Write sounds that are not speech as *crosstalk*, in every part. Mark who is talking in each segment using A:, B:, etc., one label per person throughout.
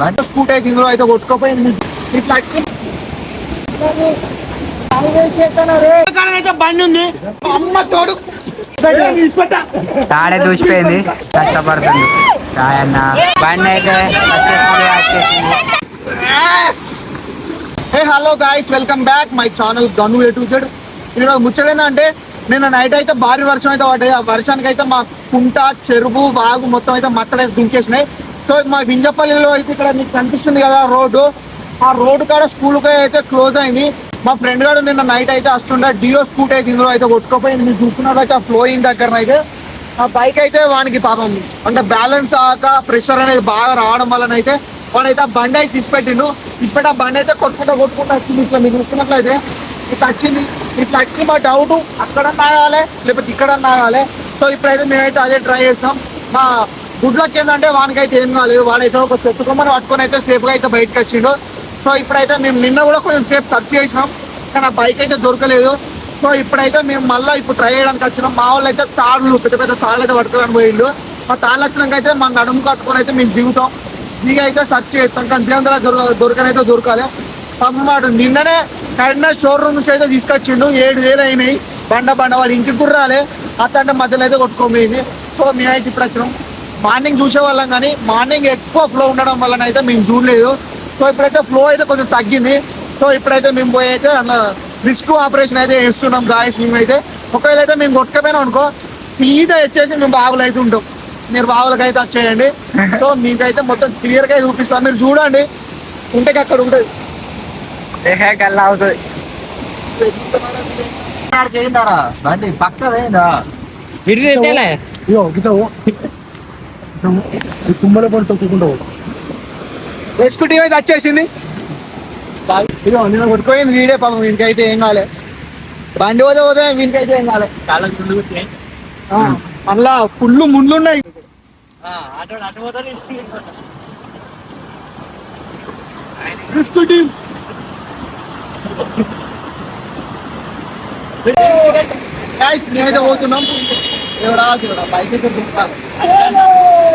A: బండి
B: స్కూట్ అయితే ఇందులో అయితే కొట్టుకోపోయింది ఇట్లా వచ్చి. అయితే బండి ఉంది. అమ్మ తోడు.
C: తాడే దూసిపోయింది. కష్టపడుతుంది. రాయన్న బండి అయితే.
B: Hey hello guys welcome back my channel Ganu A to Z ఇక్కడ ముచ్చట ఏంటంటే నిన్న నైట్ అయితే భారీ వర్షం అయితే పడ్డది. ఆ వర్షానికి అయితే మా కుంట చెరువు వాగు మొత్తం అయితే మత్తడైతే దుంకేసినాయి. సో మా వింజపల్లిలో అయితే ఇక్కడ మీకు కనిపిస్తుంది కదా రోడ్డు. ఆ రోడ్డు కాడ స్కూల్ అయితే క్లోజ్ అయింది. మా ఫ్రెండ్ గారు నిన్న నైట్ అయితే వస్తుండే. డియో స్కూట్ అయితే ఇందులో అయితే కొట్టుకోపోయింది. మీరు చూస్తున్నారు అయితే ఆ ఫ్లోయింగ్ దగ్గర అయితే. ఆ బైక్ అయితే వానికి పాపం అంటే బ్యాలెన్స్ ఆక ప్రెషర్ అనేది బాగా రావడం వలన అయితే వాడైతే ఆ బండి అయితే తీసిపెట్టిండు. తీసిపెట్టి ఆ బండి అయితే కొట్టుకుంటా కొట్టుకుంటా వచ్చింది ఇట్లా మీరు చూసుకున్నట్లయితే ఇట్లా వచ్చింది ఇట్లా వచ్చి మా డౌట్ అక్కడ నాగాలే లేకపోతే ఇక్కడ నాగాలే సో ఇప్పుడైతే మేమైతే అదే ట్రై చేస్తాం. మా గుడ్లక్ ఏంటంటే వానికైతే ఏం కాలేదు. వాడైతే ఒక చెట్టు కొమ్మని పట్టుకొని అయితే సేఫ్గా అయితే బయటకు వచ్చిండు. సో ఇప్పుడైతే మేము నిన్న కూడా కొంచెం సేపు సర్చ్ చేసినాం. కానీ ఆ బైక్ అయితే దొరకలేదు. సో ఇప్పుడైతే మేము మళ్ళీ ఇప్పుడు ట్రై చేయడానికి వచ్చినాం. మా వాళ్ళు అయితే తాళ్ళు పెద్ద పెద్ద తాళ్ళు అయితే పట్టుకోవడానికి పోయిండు. ఆ తాళ్ళు వచ్చినాక అయితే మా నడుము కట్టుకొని అయితే మేము దిగుతాం. దిగి అయితే సర్చ్ చేస్తాం. కానీ దిగంతలా దొరక దొరకనైతే దొరకాలి. అమ్మాడు నిన్ననే కరీంనగర్ షోరూమ్ నుంచి అయితే తీసుకొచ్చిండు. ఏడు వేలు అయినాయి. బండ బండ వాళ్ళ ఇంటికి కూడా రాలే. అత్తంటే మధ్యలో అయితే కొట్టుకోబోయింది సో మేమైతే ఇప్పుడు వచ్చినాం. మార్నింగ్ చూసేవాళ్ళం కానీ మార్నింగ్ ఎక్కువ ఫ్లో ఉండడం వలన అయితే మేము చూడలేదు. సో ఇప్పుడైతే ఫ్లో అయితే కొంచెం తగ్గింది. సో ఇప్పుడైతే మేము పోయి అయితే అలా రిస్క్ ఆపరేషన్ అయితే చేస్తున్నాం గాయస్ మేమైతే. ఒకవేళ అయితే మేము కొట్టుకపోయినాం అనుకో సీదా వచ్చేసి మేము బావులు అయితే ఉంటాం. మీరు బావులకి అయితే వచ్చేయండి. *laughs* సో మీకైతే మొత్తం క్లియర్గా అయితే చూపిస్తాం. మీరు చూడండి. ఉంటే అక్కడ ఉంటుంది.
A: బండి పక్క
B: గిట్ట తుమ్మల పడి తొక్కుకుంటావు రెస్క్యూ టీం అయితే వచ్చేసింది. ఇదిగో నిన్న కొట్టుకోయింది వీడే పాపం వీనికైతే ఏం కాలే. బండి పోతే పోతే వీనికైతే ఏం కాలే. మళ్ళా ఫుల్ ముండ్లున్నాయి. రెస్క్యూ టీం మేమైతే పోతున్నాం. ఎవడా బైక్ అయితే దింపాలి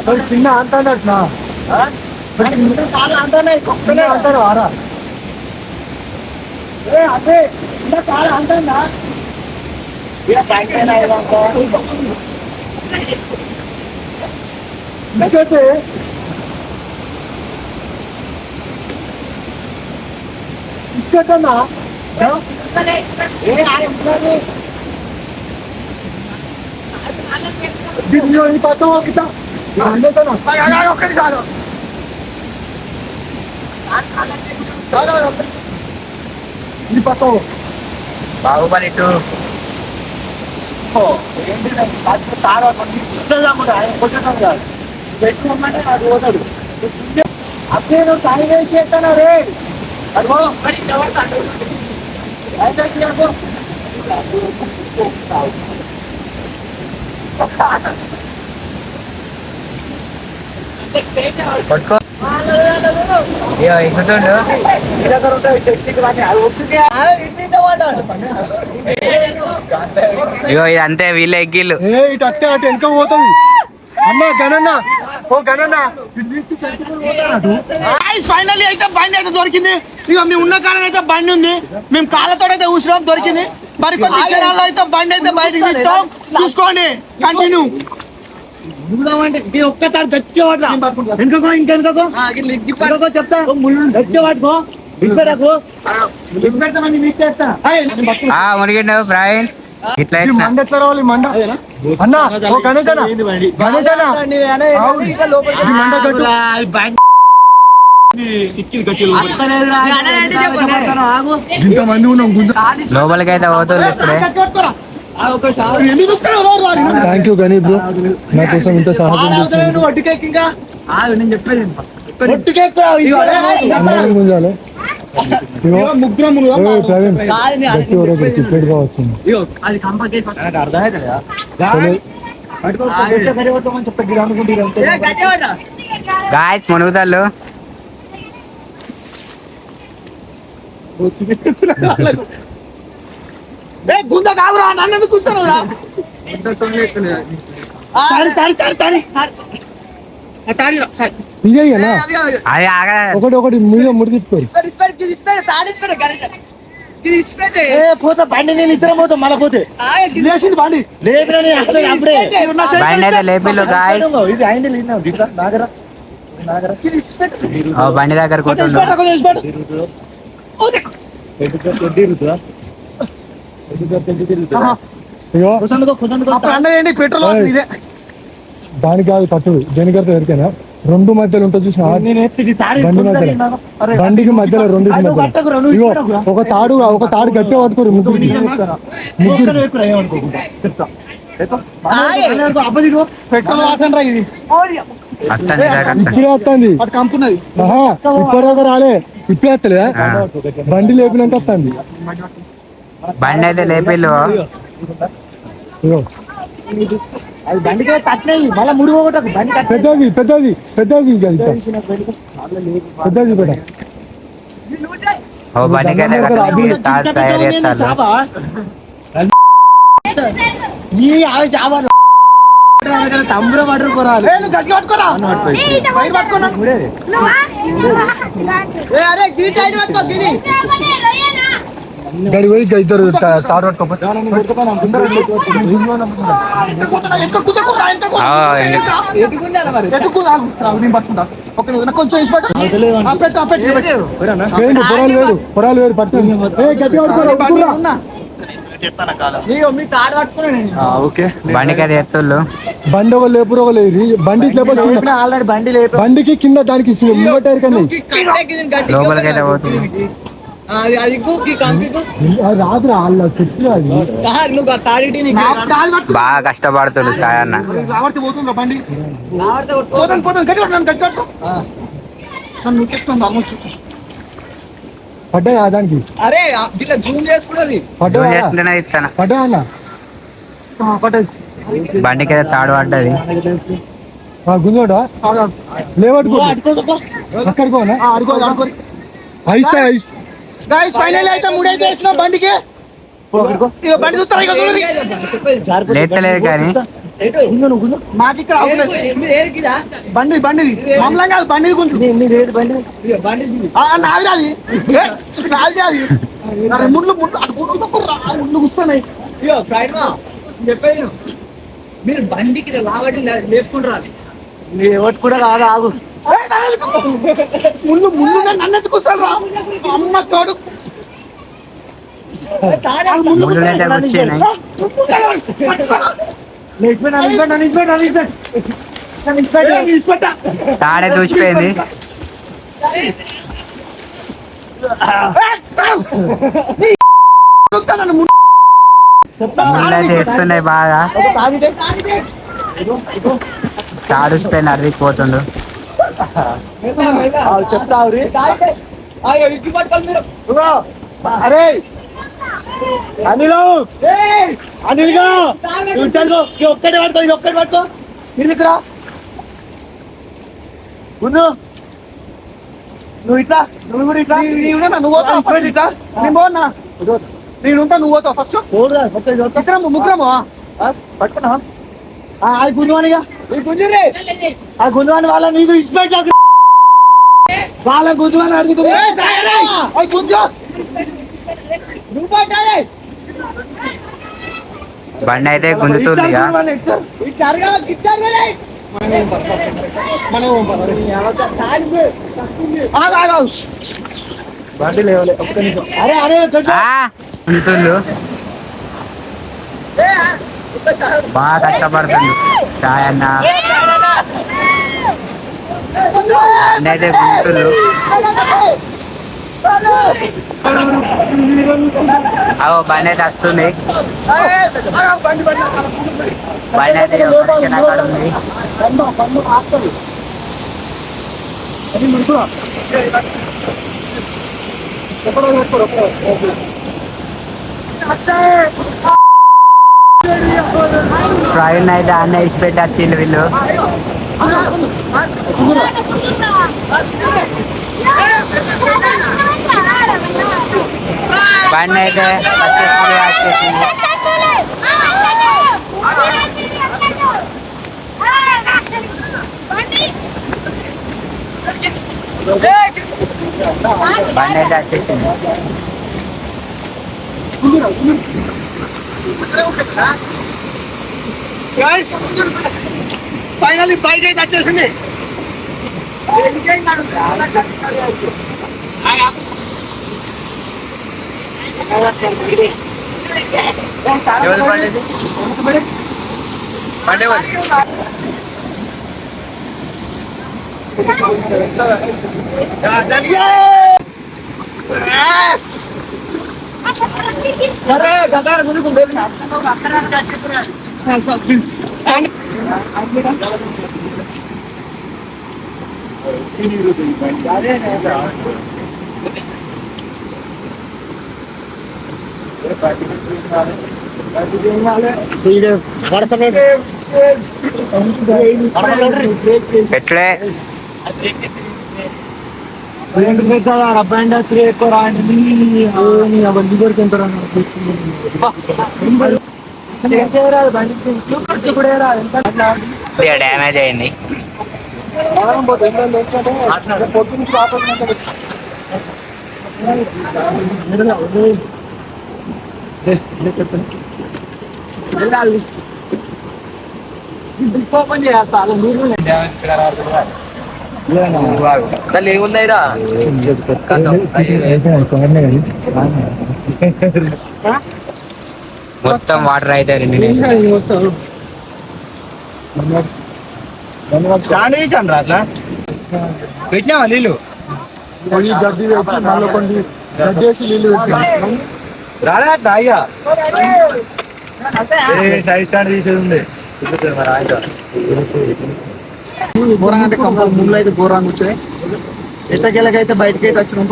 C: అన్నారు
B: చిన్న అంత అన్నట్టునా అంటారు ఆరా అదే చిన్న కాలు అంటుందా ఎందుకంటే ఇచ్చేటన్నా? దీనిలో ఈ పట్టం ఒకట ఒక్కటి కాదు ఈ పట్టం
C: బాహుబలి టూ.
B: అదే నువ్వు టైం వేస్ట్ చేస్తానా రే?
C: పట్టుకో. ఇగో ఎక్కుతుండు ఇగో ఇది అంతే వీళ్ళే ఎక్కిళ్ళు.
B: ఏ ఇటు అత్తే అటు వెనక పోతుంది అన్న గణన్న. ఓ గణన్న. ఫైనల్లీ అయితే బండి అయితే దొరికింది. ఇక మేము ఉన్న కాలం అయితే బండి ఉంది. మేము కాళ్ళతో అయితే కూర్చున్నాం దొరికింది. మరి కొద్ది క్షణాల్లో అయితే బండి అయితే బయటకు తీస్తాం. చూసుకోండి కంటిన్యూ. వెనుకకో చెప్తా.
C: మునిగిండు ఇట్లా
B: మండ ఎట్లా రావాలి మండ? అన్న ఓ మండ కట్టు ఇంత మంది ఉన్నాం
C: లోపలికి అయితే పోతుంది ఇప్పుడే.
B: Thank you Ganesh bro. నా కోసం ఇంత సహాయం
A: నేను అది
B: కాదు. అది
C: ఆగా
D: ఒకటి ఒకటి మీద ముడి
B: పోతా బండి నేను ఇద్దరం పోతాం మళ్ళీ పోతే. లేచింది బండి.
A: ఇది అయింది లేదు నాగరా.
C: బండి దగ్గర
B: ఓ, అప్పుడు అన్న ఏంటి? పెట్రోల్ ఇదే.
D: దానికి కాదు కట్టుడు దేనికైతే ఎరికైనా రెండు మధ్యలో ఉంటుంది చూసిన? బండి మధ్యలో. బండికి మధ్యలో రెండు ఇగో ఒక తాడు ఒక తాడు గట్టి పట్టుకోరు ముగ్గురు
B: పెట్రోల్ వాసన రా ఇది
D: ఇప్పుడే వస్తుంది. ఇప్పటిదాకా రాలే. ఇప్పుడే బండి లేపినాక వస్తుంది
C: బండి అయితే లేపిల్లు
D: పెద్దది పెద్దది పెద్దది. పెద్దది
C: చేస్తారు
A: ఈ ఆవి తమ్ముడు పడరు పోరాలి.
D: గడి పోయి ఇద్దరు తాడు పట్టుకోపోతే
B: కొంచెం
D: పొరాలు వేరు? పొరాలు వేరు పట్టు. ఓకే.
C: బండికి అయితే ఎత్తుళ్ళు.
D: బండి ఎవరు లేపురు ఎవరు లేరు. బండి
A: ఆల్రెడీ బండి లేపు.
D: బండికి కింద దానికి ఇచ్చిన ముంగ టైర్ కన్నా
C: లోపలికి అయితే పోతుంది.
A: అది అది ఇంకోకి కంపికు
D: అది రాదురా వాళ్ళ చెట్లు అది.
A: నువ్వు ఆ తాడిటి నీకు
B: నా కాలు పట్టుకో.
C: బాగా
B: రాబడితే పోతుందిరా బండి.
D: పడ్డాయా దానికి?
A: అరే ఇట్లా జూమ్ చేసుకున్నది
C: చేస్తుంటేనే ఇస్తాను?
D: పడ్డా అన్న?
B: ఆ, పట్టేది
C: బండికి అయితే తాడు పడ్డది.
D: గుంజోడా. లేవట్టుకో అక్కడికి. Ice ice.
B: Guys, finally అయితే మూడైతే వేసిన బండికి. ఇక బండి చూస్తారా ఇక చూడండి
C: లేస్తలేదు కానీ.
B: నాకు ఇక్కడ. బండి బండి మమ్మల్ని కాదు బండి. కొంచెం నాది రాది నాది రాది అరే ముళ్ళు ముళ్ళు. ముళ్ళు
A: చెప్పేది. మీరు బండికి లావటి లేపుకుంటారు? ఎవరు కూడా కాదు ఆగు.
B: ఏ, నన్ను ఎందుకు? ముళ్ళు ముళ్ళు నన్ను ఎందుకు వస్తాను రా? అమ్మ తోడు.
C: వచ్చినాయి తాడే అయితే వేస్తున్నాయి బాగా. తాడుచిపోయింది అరిగిపోతుండు
A: చెప్తావు
B: అరే
A: అనిల్! అనిల్గా! ఉంటాను ఒక్కటి పట్టుకో ఇది ఒక్కటి పట్టుకో! మీరు ఇక్కడ ఉన్ను నువ్వు ఇట్లా నువ్వు కూడా ఇట్లా!
B: నువ్వు పోతావా?
A: ఇట్లా
B: నేను పోనా? నేను ఉంటా నువ్వు పోతావు ఫస్ట్? ఇద్దరము ముగ్గురము
A: పట్టుకున్నా. అది గుంజువానిగా ఈ గుంజురే! ఆ గుంజువాని వాళ్ళ నీకు ఇచ్చిపెట్టు వాళ్ళ గుంజువాని అడుగుతుంది
B: గుంజు!
C: బండి అయితే గుంజుతుంది.
A: బండి లేవలే ఒక్క నిమిషం అరే అరే దొడ్డు.
C: ఆ, గుంజుతుండు బాగా కష్టపడుతుంది అన్న బండి అయితే గుంజుతుండు అగో బండి అయితే వస్తుంది బండి అయితే వెనకాల ఉంది
A: పన్ను, పన్ను ఆపుతుంది. అది ముడుకురా. ఎక్కడో ఎక్కడో, ఎక్కడో.
C: ట్రైన్ అయితే అన్న ఇచ్చి పెట్టి వచ్చిండు వీళ్ళు బండి అయితే సక్సెస్ఫుల్ వచ్చేసింది బండి అయితే వచ్చేసింది
B: ఫైనల్లీ బైక్ అయితే వచ్చేసింది ఎవరి బండి ఇది? బండి ఎవరిది?
A: సరే గదార ముందుకు వెళ్ళి.
C: ఎట్లే?
A: రెండు పెద్దగా రబ్బండి త్రీ ఎక్కువ రాండి బండి కూడా ఎంత
C: డ్యామేజ్ అయింది.
A: పొద్దున్న చెప్పండి ఓపెన్ చేస్తా అలా నీళ్ళు
E: దానిలో ఏమున్నాయిరా
C: మొత్తం వాటర్ అయితే రెండు
A: స్టాండ్ చేశాను రా అట్లా. పెట్టినావా నీళ్ళు?
D: కొన్ని గడ్డి పెట్టి మళ్ళీ కొన్ని గడ్డేసి నీళ్ళు
A: పెట్టినా. అట్లా అయ్యా సైడ్ స్టాండ్ చేసేది ఉంది.
B: ఘోరంగా అంటే కంపల్ ముందు అయితే ఘోరంగా వచ్చాయి ఎట్టకెళ్ళకైతే బయటకి అయితే వచ్చిన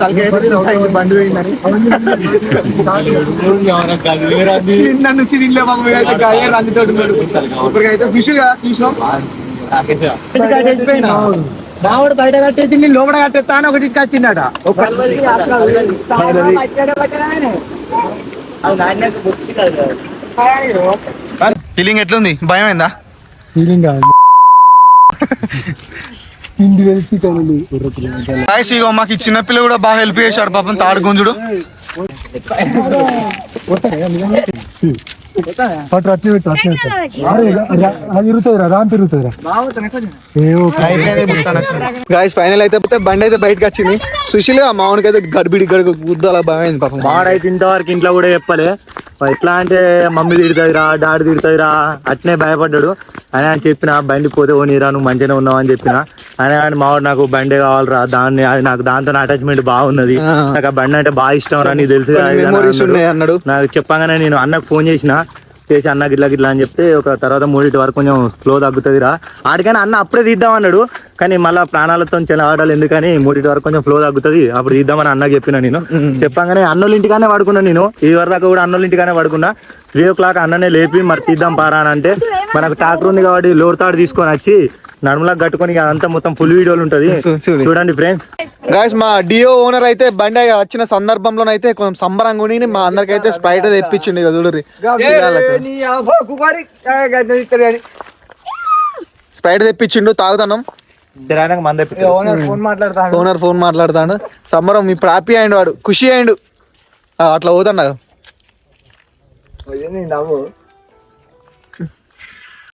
B: తలకి అయితే అయింది బండి పోయిందని. నిన్న నుంచి నిన్న మాకు అయితే గాయ రందితో ఇప్పటికైతే ఫిష్ తీసినాం.
A: మామిడి బయట కట్టేసి నీ లోపల కట్టేస్తా అని ఒకటి వచ్చిందట
B: ఫీలింగ్ ఎట్లుంది భయం అయిందా
D: ఫీలింగ్
B: ఇగో మాకు ఈ చిన్నపిల్ల కూడా బాగా హెల్ప్ చేశారు పాపం తాడు గుంజుడు
D: పట్టు అట్లే అట్లే అది రామ్
B: గాయస్ ఫైనల్ అయితే బండి అయితే బయటకు వచ్చింది. సుశీల్ మామూలుగా అయితే గడిబిడి గడుగు గుద్దాల అయింది పాపం.
E: మాడైతే ఇంతవరకు ఇంట్లో కూడా చెప్పలే. ఎట్లా అంటే మమ్మీ తిడుతుందిరా డాడీ తిడుతుందిరా అట్నే భయపడ్డాడు. అని అని చెప్పిన బండి పోతే ఓనిరా నువ్వు మంచిగానే ఉన్నావు అని చెప్పిన. అని అని మావాడు నాకు బండి కావాలరా దాన్ని అది నాకు దాంతో అటాచ్మెంట్ బాగున్నది.
B: ఆ.
E: నాకు ఆ బండి అంటే బాగా ఇష్టం రా నీకు తెలుసు అన్నాడు. నాకు చెప్పగానే నేను అన్నకు ఫోన్ చేసిన చేసి అన్న గిట్లా గిట్లా అని చెప్తే ఒక తర్వాత మూడింటి వరకు కొంచెం ఫ్లో తగ్గుతుందిరా. ఆడికైనా అన్న అప్పుడే తీద్దాం అన్నాడు. కానీ మళ్ళీ ప్రాణాలతో చాలా ఆడాలి ఎందుకని మూడింటి వరకు కొంచెం ఫ్లో తగ్గుతుంది. అప్పుడు తీద్దామని అన్నకి చెప్పిన నేను. చెప్పంగానే అన్నోళ్ళ ఇంటికానే పడుకున్నా నేను. ఈ వరకు దాకా కూడా అన్నోళ్ళ ఇంటికానే పడుకున్నా త్రీ ఓ క్లాక్ అన్ననే లేపి మరి తీద్దాం పారా అని అంటే మనకు ట్రాక్టర్ ఉంది కాబట్టి లోడ్ తాడు తీసుకొని వచ్చి నడుములకు కట్టుకొని ఇక అంతా మొత్తం ఫుల్ వీడియోలు ఉంటది. చూడండి ఫ్రెండ్స్
B: గాయస్ మా డియో ఓనర్ అయితే బండి వచ్చిన సందర్భంలోనైతే కొంచెం సంబరంగా ఉండి మా అందరికైతే స్ప్రైట్ అయితే తెప్పించిండు ఇక చూడుర్రి. స్ప్రైట్ తెప్పించిండు తాగుతాం
E: తిరానికి మంద
B: ఓనర్ ఫోన్ మాట్లాడతాడు. సంబరం ఇప్పుడు హ్యాపీ అయిండు వాడు ఖుషి అయిండు. అట్లా పోతాడు 我觉得那男模